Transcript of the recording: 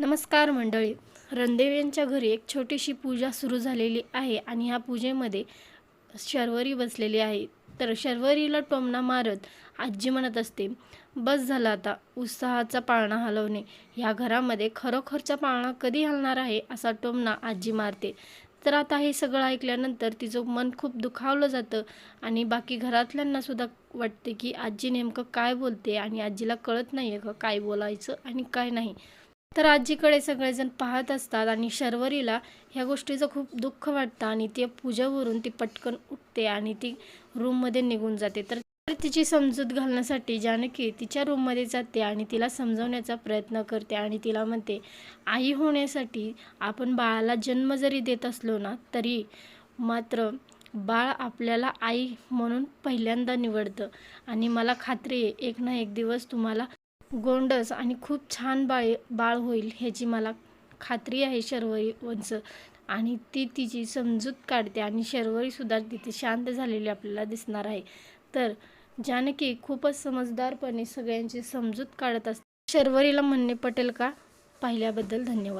नमस्कार मंडळी. रणदेव यांच्या घरी एक छोटीशी पूजा सुरू झालेली आहे आणि ह्या पूजेमध्ये शर्वरी बसलेली आहे. तर शर्वरीला टोमणा मारत आजी म्हणत असते बस झाला आता उत्साहाचा पाळणा हलवणे. ह्या घरामध्ये खरोखरचा पाळणा कधी हलणार आहे? असा टोमणा आजी मारते. तर आता हे सगळं ऐकल्यानंतर तिचं मन खूप दुखावलं जातं आणि बाकी घरातल्यांना सुद्धा वाटते की आजी नेमकं काय बोलते आणि आजीला कळत नाही आहे का काय बोलायचं आणि काय नाही. तर आजीकडे सगळेजण पाहत असतात आणि शर्वरीला ह्या गोष्टीचं खूप दुःख वाटतं आणि ती पूजावरून ती पटकन उठते आणि ती रूममध्ये निघून जाते. तर तिची समजूत घालण्यासाठी जानकी तिच्या रूममध्ये जाते आणि तिला समजवण्याचा प्रयत्न करते आणि तिला म्हणते आई होण्यासाठी आपण बाळाला जन्म जरी देत असलो ना तरी मात्र बाळ आपल्याला आई म्हणून पहिल्यांदा निवडतं. आणि मला खात्री आहे एक ना एक दिवस तुम्हाला गोंडस आणि खूप छान बाळ बाळ होईल ह्याची मला खात्री आहे शर्वरी वंच आणि ती तिची समजूत काढते आणि शर्वरीसुद्धा तिथे शांत झालेली आपल्याला दिसणार आहे. तर जानकी खूपच समजदारपणे सगळ्यांची समजूत काढत असते. शर्वरीला म्हणणे पटेल का? पाहिल्याबद्दल धन्यवाद.